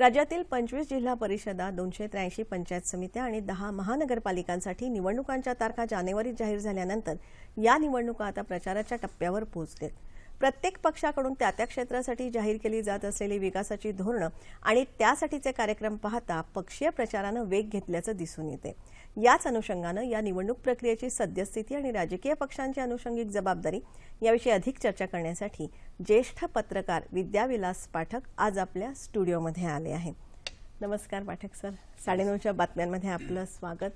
राज्यातील पंचवीस जिल्हा परिषदा दोनशे त्र्याऐंशी पंचायत समित्या आणि दहा महानगरपालिकांसाठी निवडणुकांच्या तारखा जानेवारीत जाहीर झाल्यानंतर या निवडणुका आता प्रचाराच्या टप्प्यावर पोहोचतील. प्रत्येक पक्षाकडून त्या त्या क्षेत्रासाठी जाहीर केली जात असलेली विकासाची धोरणं आणि त्यासाठीचे कार्यक्रम पाहता पक्षीय प्रचारानं वेग घेतल्याचं दिसून येते. याच अनुषंगानं या निवडणूक प्रक्रियेची सद्यस्थिती आणि राजकीय पक्षांची अनुषंगिक जबाबदारी याविषयी अधिक चर्चा करण्यासाठी ज्येष्ठ पत्रकार विद्याविलास पाठक आज आपल्या स्टुडिओमध्ये आले आहे नमस्कार पाठक सर. साडेनऊच्या बातम्यांमध्ये आपलं स्वागत.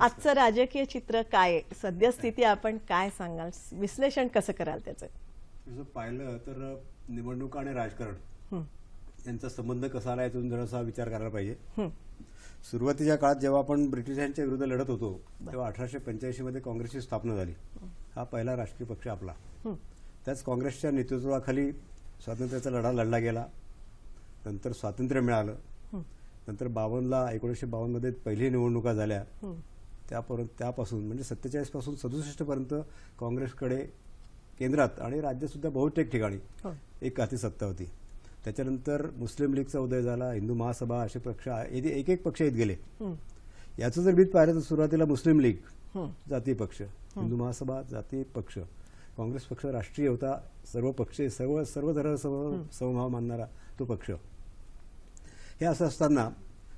आजचं राजकीय चित्र काय सद्यस्थिती आपण काय सांगाल? विश्लेषण कसं कराल त्याचं? तसं पाहिलं तर निवडणुका आणि राजकारण हं, यांचा संबंध कसा आला यातून जरासा विचार करायला पाहिजे. सुरुवातीच्या काळात जेव्हा आपण ब्रिटिशांच्या विरुद्ध लढत होतो तेव्हा अठराशे पंच्याऐंशी मध्ये काँग्रेसची स्थापना झाली. हा. पहिला राष्ट्रीय पक्ष आपला. त्याच काँग्रेसच्या नेतृत्वाखाली स्वातंत्र्याचा लढा लढला गेला. नंतर स्वातंत्र्य मिळालं. नंतर बावनला एकोणीसशे बावन्नमध्ये पहिली निवडणुका झाल्या. त्यापर्यंत त्यापासून म्हणजे सत्तेचाळीसपासून सदुसष्ट पर्यंत काँग्रेसकडे केंद्रात आणि राज्यात बहुतेक ठिकाणी हो. एक हाती सत्ता होती. त्याच्यानंतर मुस्लिम लीगचा उदय झाला हिंदू महासभा असे पक्ष एक एक पक्ष येत गेले. याचं जर बीत पाहिलं तर सुरुवातीला मुस्लिम लीग जातीय पक्ष हिंदू महासभा जातीय पक्ष काँग्रेस पक्ष राष्ट्रीय होता सर्व पक्ष सर्व सर्व धर्म सर्व समभाव मानणारा तो पक्ष. हे असं असताना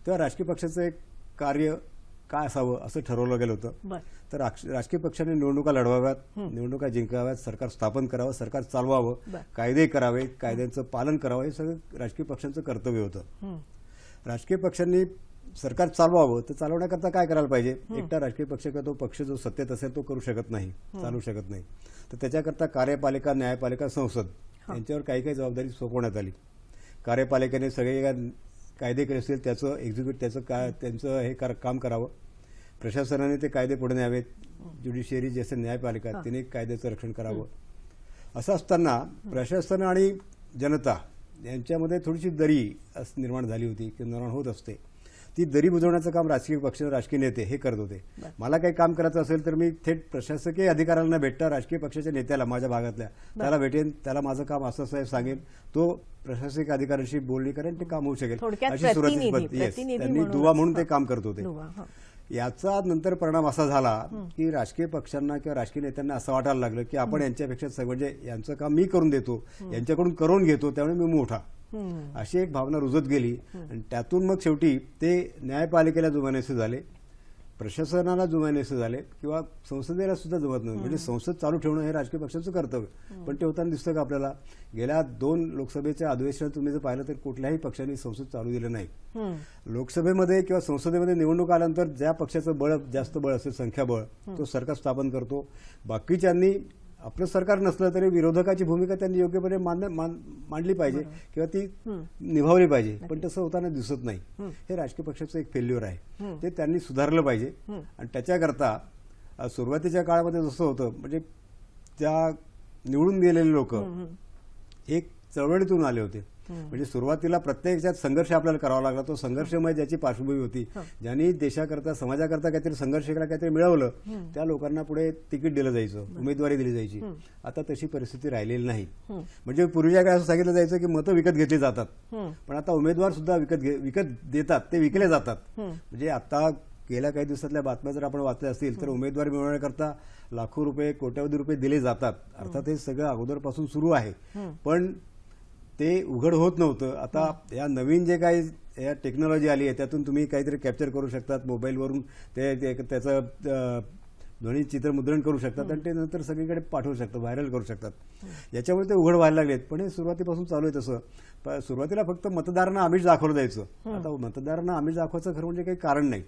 तेव्हा राजकीय पक्षाचं एक कार्य काय असावं असं ठरवलं गेलं होतं. तर राजकीय पक्षाने निवडणुका लढवाव्यात निवडणुका जिंकाव्यात सरकार स्थापन करावं सरकार चालवावं. कायदे करावे कायद्यांचं पालन करावं हे सगळं राजकीय पक्षांचं कर्तव्य होतं. राजकीय पक्षांनी सरकार चालवावं तर चालवण्याकरता काय करायला पाहिजे? एकटा राजकीय पक्ष किंवा तो पक्ष जो सत्तेत असेल तो करू शकत नाही चालू शकत नाही. तर त्याच्याकरता कार्यपालिका न्यायपालिका संसद यांच्यावर काही काही जबाबदारी सोपवण्यात आली. कार्यपालिकेने सगळे या कायदे केले असतील त्याचं एक्झिक्यूट त्याचं काय त्यांचं हे कर- काम करावं. प्रशासनाने ते कायदे पुढे न्यावेत. ज्युडिशियरी जसे न्यायपालिका तिने कायद्याचं रक्षण करावं. असं असताना प्रशासन आणि जनता यांच्यामध्ये थोडीशी दरी अस- निर्माण झाली होती किंवा निर्माण होत असते. ती दरी बुजवण्याचं काम राजकीय पक्ष राजकीय नेते हे करत होते. मला काही काम करायचं असेल तर मी थेट प्रशासकीय अधिकाऱ्यांना भेटता राजकीय पक्षाच्या नेत्याला माझ्या भागातल्या. त्याला भेटेन त्याला माझं काम असं असं आहे सांगेन तो प्रशासकीय अधिकाऱ्यांशी बोलणी करेन ते काम होऊ शकेल. अशी सुरुवातीची पद्धत- त्यांनी दुवा म्हणून. ते काम करत होते. याचा नंतर परिणाम असा झाला की राजकीय पक्षांना किंवा राजकीय नेत्यांना असं वाटायला लागलं की आपण यांच्यापेक्षा म्हणजे यांचं काम मी करून देतो यांच्याकडून करून घेतो त्यामुळे मी मोठा. अशी एक भावना रुजत गेली. आणि त्यातून मग शेवटी ते न्यायपालिकेला जुमानेसे झाले प्रशासनाला जुमानेसे झाले किंवा संसदेला सुद्धा जमत नव्हते. म्हणजे संसद चालू ठेवणं हे राजकीय पक्षाचं कर्तव्य. पण ते होताना दिसतं का आपल्याला? गेल्या दोन लोकसभेच्या अधिवेशनात तुम्ही जर पाहिलं तर कुठल्याही पक्षाने संसद चालू दिलं नाही. लोकसभेमध्ये किंवा संसदेमध्ये निवडणूक आल्यानंतर ज्या पक्षाचं बळ जास्त बळ असेल संख्याबळ तो सरकार स्थापन करतो. बाकीच्यांनी आपलं सरकार नसलं तरी विरोधकाची भूमिका त्यांनी योग्यपणे मांडली पाहिजे किंवा ती निभावली पाहिजे. पण तसं होताना दिसत नाही. हे राजकीय पक्षाचं एक फेल्युअर आहे. ते त्यांनी सुधारलं पाहिजे. आणि त्याच्याकरता सुरुवातीच्या काळामध्ये जसं होतं म्हणजे त्या निवडून गेलेले लोक एक चळवळीतून आले होते. म्हणजे सुरुवातीला प्रत्येक ह्याच्यात संघर्ष आपल्याला करावा लागला. तो संघर्षमय ज्याची पार्श्वभूमी होती. ज्यांनी देशाकरता समाजाकरता काहीतरी संघर्ष केला काहीतरी मिळवलं त्या लोकांना पुढे तिकीट दिलं जायचं उमेदवारी दिली जायची. आता तशी परिस्थिती राहिलेली नाही. म्हणजे पूर्वीच्या काळात असं सांगितलं जायचं की मतं विकत घेतली जातात. हं. पण आता उमेदवार सुद्धा विकत विकत देतात ते विकले जातात. म्हणजे आता गेल्या काही दिवसातल्या बातम्या जर आपण वाचल्या असतील तर उमेदवार मिळवण्याकरता लाखो रुपये कोट्यावधी रुपये दिले जातात. अर्थात हे सगळं अगोदरपासून सुरू आहे. पण ते उघड होत नव्हतं. आता या नवीन जे काही या टेक्नॉलॉजी आली आहे त्यातून तुम्ही काहीतरी कॅप्चर करू शकतात मोबाईलवरून ते ते- त्याचं ध्वनी चित्र मुद्रण करू शकतात आणि ते नंतर सगळीकडे पाठवू शकतात व्हायरल करू शकतात. याच्यामुळे ते उघड व्हायला लागलेत. पण हे सुरुवातीपासून चालू आहे तसं. सुरुवातीला फक्त मतदारांना आमिष दाखवलं जायचं. आता मतदारांना आमिष दाखवायचं खरं म्हणजे काही कारण नाही.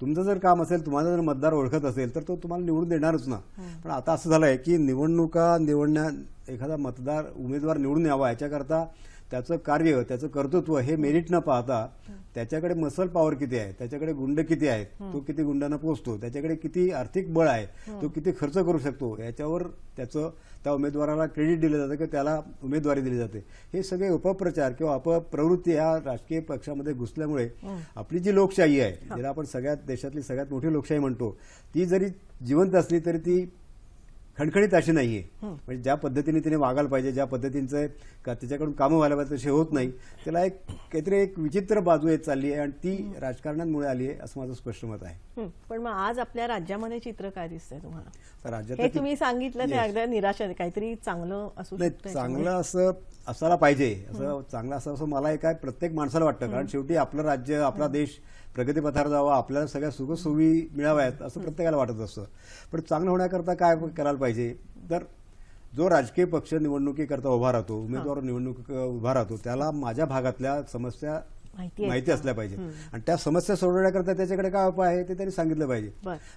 तुमचं जर काम असेल तुम्हाला जर मतदार ओळखत असेल तर तो तुम्हाला निवडून देणारच ना. पण आता असं झालंय की निवडणुका निवडण्या एखादा मतदार उमेदवार निवडून यावा याच्याकरता त्याचं कार्य त्याचं कर्तृत्व हे मेरिट न पाहता त्याच्याकडे मसल पॉवर किती आहे त्याच्याकडे गुंड किती आहेत तो किती गुंडांना पोहोचतो त्याच्याकडे किती आर्थिक बळ आहे तो किती खर्च करू शकतो याच्यावर त्याचं त्या उमेदवाराला क्रेडिट दिलं जातं की त्याला उमेदवारी दिली जाते. हे सगळे उपप्रचार किंवा अपप्रवृत्ती ह्या राजकीय पक्षामध्ये घुसल्यामुळे आपली जी लोकशाही आहे ज्याला आपण सगळ्यात देशातली सगळ्यात मोठी लोकशाही म्हणतो ती जरी जिवंत असली तरी ती खणखणीत अशी नाहीये. म्हणजे ज्या पद्धतीने तिने वागायला पाहिजे ज्या पद्धतीचं का त्याच्याकडून कामं व्हायला पाहिजे तशी होत नाही. त्याला एक काहीतरी एक विचित्र बाजू येत चालली आहे आणि ती राजकारणांमुळे आली आहे असं माझं स्पष्ट मत आहे. पण मग आज आपल्या राज्यामध्ये चित्र काय दिसतंय तुम्हाला. राज्यात तुम्ही सांगितलं ते अगदी निराशा आहे. काहीतरी चांगलं असू नाही चांगलं असं असायला पाहिजे. असं चांगलं असं असं मला एक आहे प्रत्येक माणसाला वाटतं. कारण शेवटी आपलं राज्य आपला देश प्रगतीपथावर जावा आपल्याला सगळ्या सुखसुवी मिळाव्यात असं प्रत्येकाला वाटत असतं. पण चांगलं होण्याकरता काय करायला पाहिजे? तर जो राजकीय पक्ष निवडणुकीकरता उभा राहतो उमेदवार निवडणूक उभा राहतो त्याला माझ्या भागातल्या समस्या माहिती असल्या पाहिजे आणि त्या समस्या सोडवण्याकरता त्याच्याकडे काय उपाय आहे ते त्यांनी सांगितलं पाहिजे.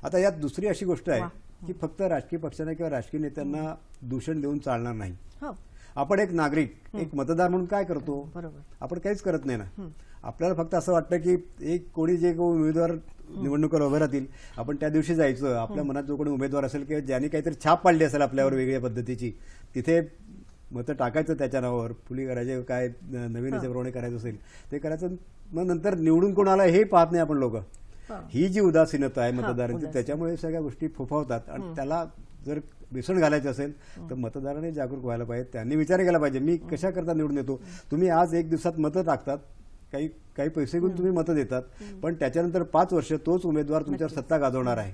आता यात दुसरी अशी गोष्ट आहे की फक्त राजकीय पक्षांना किंवा राजकीय नेत्यांना दूषण देऊन चालणार नाही. हो. आपण एक नागरिक एक मतदार म्हणून काय करतो? बरोबर. आपण काहीच करत नाही ना. आपल्याला फक्त असं वाटतं की एक कोणी जे उमेदवार निवडणुकीला उभे राहतील आपण त्या दिवशी जायचं. आपल्या मनात जो कोणी उमेदवार असेल किंवा ज्यांनी काहीतरी छाप पाडली असेल आपल्यावर वेगळ्या पद्धतीची तिथे मतं टाकायचं त्याच्या नावावर. फुली करायचे काय नवीन याच्याप्रमाणे करायचं असेल ते करायचं. मग नंतर निवडून कोण आला हे पाहत नाही आपण लोक. हा. जी उदासीनता आहे मतदारांची. त्याच्यामुळे सगळ्या गोष्टी फोफावतात. आणि त्याला जर बेसन घालायचं असेल तर मतदारांनी जागरूक व्हायला पाहिजे. त्यांनी विचार केला पाहिजे मी कशा करता निवडून येतो? तुम्ही आज एक दिवसात मतं टाकतात काही काही पैसे घेऊन तुम्ही मतं देतात पण त्याच्यानंतर पाच वर्ष तोच उमेदवार तुमच्यावर सत्ता गाजवणार आहे.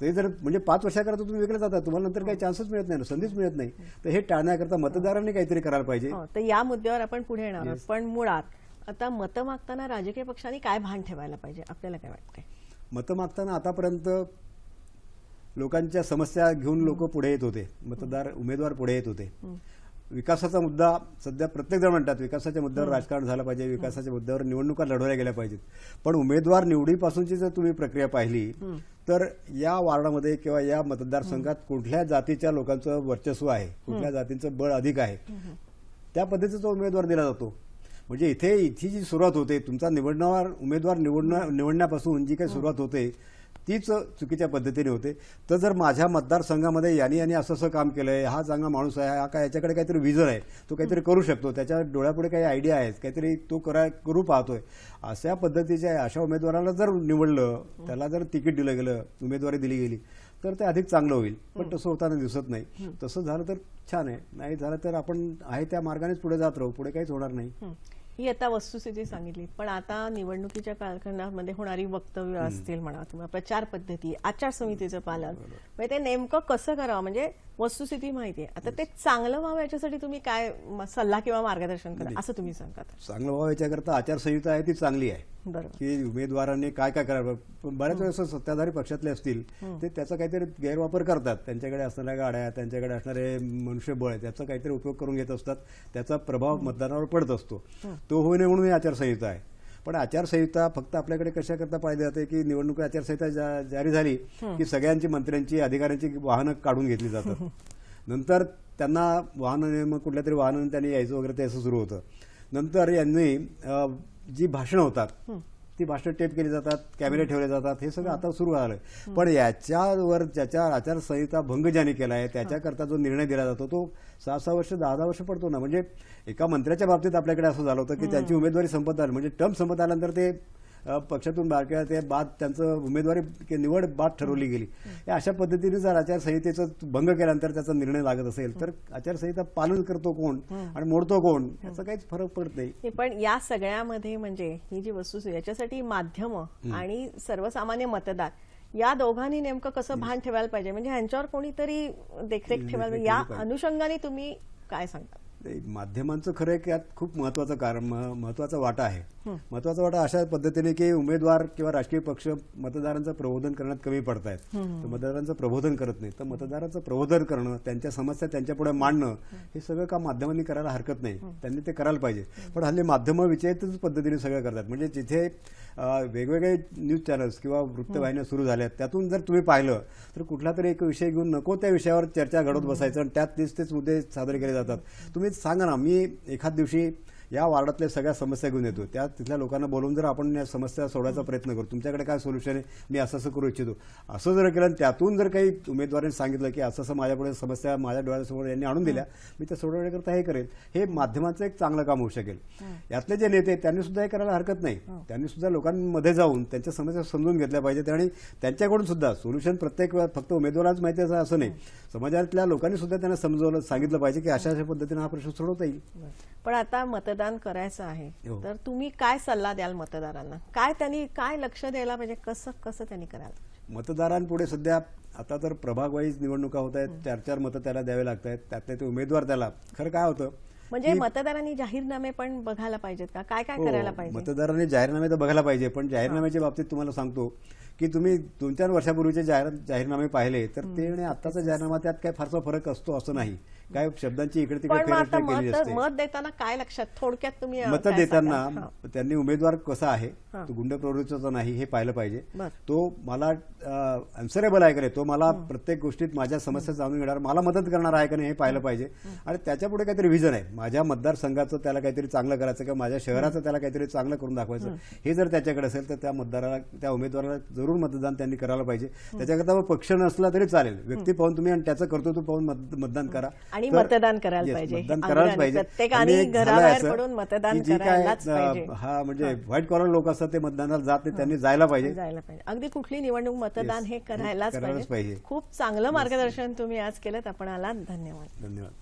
ते जर म्हणजे पाच वर्षाकरता तुम्ही वेगळे जातात तुम्हाला नंतर काही चान्सच मिळत नाही संधीच मिळत नाही. तर हे टाळण्याकरता मतदारांनी काहीतरी करायला पाहिजे. हो, तर या मुद्द्यावर आपण पुढे येणार पण मुळात आता मतं मागताना राजकीय पक्षांनी काय भान ठेवायला पाहिजे? आपल्याला काय वाटतंय? मतं मागताना आतापर्यंत लोकांच्या समस्या घेऊन लोक पुढे येत होते. मतदार उमेदवार पुढे येत होते. विकासाचा मुद्दा सध्या प्रत्येक जण म्हणतात विकासाच्या मुद्द्यावर राजकारण झालं पाहिजे विकासाच्या मुद्द्यावर निवडणुका लढवल्या गेल्या पाहिजेत. पण उमेदवार निवडीपासूनची जर तुम्ही प्रक्रिया पाहिली तर या वार्डामध्ये किंवा या मतदारसंघात कुठल्या जातीच्या लोकांचं वर्चस्व आहे कुठल्या जातींचं बळ अधिक आहे त्या पद्धतीचा उमेदवार दिला जातो. म्हणजे इथे इथे जी सुरुवात होते तुमचा निवडणार उमेदवार निवडणं निवडण्यापासून जी काही सुरुवात होते तीच चुकीच्या पद्धतीने होते. तर जर माझ्या मतदारसंघामध्ये यांनी यांनी असं असं काम केलंय हा चांगला माणूस आहे हा काय याच्याकडे काहीतरी विजन आहे तो काहीतरी करू शकतो. त्याच्या डोळ्यापुढे काही आयडिया आहेत काहीतरी तो करा करू पाहतोय. अशा पद्धतीच्या अशा उमेदवाराला जर निवडलं त्याला जर तिकीट दिलं गेलं उमेदवारी दिली गेली तर ते अधिक चांगलं होईल. पण तसं होताना दिसत नाही. तसं झालं तर छान आहे. नाही झालं तर आपण आहे त्या मार्गानेच पुढे जात राहू. पुढे काहीच होणार नाही. हं. आता वस्तुस्थिती सांगितली पण आता निवडणुकीच्या कालखंडामध्ये होणारी वक्तव्य असतील म्हणा किंवा प्रचार पद्धती आचारसंहितेचं पालन म्हणजे ते नेमकं कसं करावं म्हणजे वस्तुस्थिती माहिती आहे. आता ते चांगलं व्हावं याच्यासाठी तुम्ही काय सल्ला किंवा मार्गदर्शन करा असं तुम्ही सांगता. चांगलं व्हावं याच्याकरता आचारसंहिता आहे ती चांगली आहे. बरोबर. की उमेदवारांनी काय काय करावं. बऱ्याच वेळेस सत्ताधारी पक्षातले असतील ते त्याचा काहीतरी गैरवापर करतात. त्यांच्याकडे असणाऱ्या गाड्या त्यांच्याकडे असणारे मनुष्यबळ त्याचा काहीतरी उपयोग करून घेत असतात. त्याचा प्रभाव मतदानावर पडत असतो. तो होऊ नये म्हणून ही आचारसंहिता आहे. पण आचारसंहिता फक्त आपल्याकडे कशा करता पाहिजे जाते की निवडणूक आचारसंहिता जारी झाली की सगळ्यांची मंत्र्यांची अधिकाऱ्यांची वाहनं काढून घेतली जातात. नंतर त्यांना वाहनं मग कुठल्या तरी वाहनानं त्यांनी यायचं वगैरे ते असं सुरू होतं. नंतर यांनी जी भाषणं होतात ती भाषणं टेप केली जातात कॅमेरे ठेवले जातात हे सगळं आता सुरू झालं पण याच्यावर ज्याच्या आचारसंहिता भंग ज्याने केला आहे त्याच्याकरता जो निर्णय दिला जातो तो सहा सहा वर्ष दहा दहा वर्ष पडतो ना. म्हणजे एका मंत्र्याच्या बाबतीत आपल्याकडे असं झालं होतं की त्यांची उमेदवारी संपत आली. म्हणजे टर्म संपत आल्यानंतर ते पक्षातून बाहेर किंवा ते बाद त्यांचं उमेदवारी कि- निवड बाद ठरवली गेली. या अशा पद्धतीने जर आचारसंहितेचा भंग केल्यानंतर त्याचा निर्णय लागत असेल तर आचारसंहिता पालन करतो कोण आणि मोडतो कोण याचा काहीच फरक पडत नाही. पण या सगळ्यामध्ये म्हणजे ही जी वस्तुस्थिती याच्यासाठी माध्यमं आणि सर्वसामान्य मतदार या दोघांनी नेमकं कसं भान ठेवायला पाहिजे? म्हणजे ह्यांच्यावर कोणीतरी देखरेख ठेवायला. या अनुषंगाने तुम्ही काय सांगता? माध्यमांचं खरं की यात खूप महत्वाचं कारण महत्त्वाचा वाटा आहे. महत्त्वाचा वाटा अशा पद्धतीने की उमेदवार किंवा राजकीय पक्ष मतदारांचं प्रबोधन करण्यात कमी पडत आहेत. तर मतदारांचं प्रबोधन करत नाही. तर मतदारांचं प्रबोधन करणं त्यांच्या समस्या त्यांच्या पुढे मांडणं हे सगळं काम माध्यमांनी करायला हरकत नाही. त्यांनी ते करायला पाहिजे. पण हल्ली माध्यमं विचलितच पद्धतीने सगळं करतात. म्हणजे जिथे वेगवेगळे न्यूज चॅनल्स किंवा वृत्तवाहिन्या सुरू झाल्या त्यातून जर तुम्ही पाहिलं तर कुठला तरी एक विषय घेऊन नको त्या विषयावर चर्चा घडवत बसायचं आणि त्यात तेच तेच मुद्दे सादर केले जातात. तुम्ही सांगा ना मी एखाद दिवशी या वार्डातल्या सगळ्या समस्या घेऊन येतो. त्या तिथल्या लोकांना बोलवून जर आपण या समस्या सोडवायचा प्रयत्न करू तुमच्याकडे काय सोल्युशन आहे? मी असं असं करू इच्छितो. असं जर केलं आणि त्यातून जर काही उमेदवारांनी सांगितलं की असं असं माझ्यापुढे समस्या माझ्या डोळ्यासमोर यांनी आणून दिल्या मी त्या सोडवण्याकरता हे करेल. हे माध्यमाचं एक चांगलं काम होऊ शकेल. यातले जे नेते त्यांनी सुद्धा हे करायला हरकत नाही. त्यांनी सुद्धा लोकांमध्ये जाऊन त्यांच्या समस्या समजून घेतल्या पाहिजेत आणि त्यांच्याकडून सुद्धा सोल्युशन प्रत्येक फक्त उमेदवाराच माहिती आहे असं नाही. समाजातल्या लोकांनी सुद्धा त्यांना समजवलं सांगितलं पाहिजे की अशा अशा पद्धतीने हा प्रश्न सोडवता येईल. पण आता मतदान करायचं आहे. हो. तर तुम्ही काय सल्ला द्याल मतदारांना? काय त्यांनी काय लक्ष द्यायला पाहिजे? कसं कसं त्यांनी करायला? मतदारांपुढे सध्या आता तर प्रभाग वाईज निवडणुका होत आहेत. चार चार मतं त्याला द्यावे लागत आहेत. त्यातले ते उमेदवार त्याला. खरं काय होतं? म्हणजे मतदारांनी जाहीरनामे पण बघायला पाहिजेत का? काय काय हो, करायला पाहिजे? मतदारांनी जाहीरनामे तर बघायला पाहिजे. पण जाहीरनाम्याच्या बाबतीत तुम्हाला सांगतो की तुम्ही दोन चार वर्षापूर्वीचे जाहीर जाहीरनामे पाहिले तर ते आणि आत्ताचा जाहीरनामा त्यात काय फारसा फरक असतो असं नाही. काय शब्दांची इकडे तिकडे मत असते. मत देताना काय लक्षात? थोडक्यात तुम्ही मतं देताना. त्यांनी उमेदवार कसा आहे. तो गुंड प्रवृत्तीचा नाही हे पाहिलं पाहिजे. तो मला अन्सरेबल आहे का नाही तो मला प्रत्येक गोष्टीत माझ्या समस्या जाणून घेणार मला मदत करणार आहे का नाही हे पाहिलं पाहिजे. आणि त्याच्या पुढे काहीतरी विजन आहे. माझ्या मतदारसंघाचं त्याला काहीतरी चांगलं करायचं किंवा माझ्या शहराचं त्याला काहीतरी चांगलं करून दाखवायचं. हे. जर त्याच्याकडे असेल तर त्या मतदाराला त्या उमेदवाराला जरूर मतदान त्यांनी करायला पाहिजे. त्याच्याकरता पक्ष नसला तरी चालेल. व्यक्ती पाहून तुम्ही आणि त्याचं कर्तृत्व पाहून मत- मतदान करा. आणि मतदान करायला पाहिजे. मतदान अंगाने करायलाच पाहिजे. प्रत्येकाने घराबाहेर पडून मतदान करायलाच पाहिजे. हा म्हणजे व्हाईट कॉलर लोक असतात ते मतदानाला जात नाही त्यांनी जायला पाहिजे. जायला पाहिजे. अगदी कुठली निवडणूक मतदान. हे करायलाच पाहिजे. खूप चांगलं मार्गदर्शन तुम्ही आज केलं आपण आलात. धन्यवाद. धन्यवाद.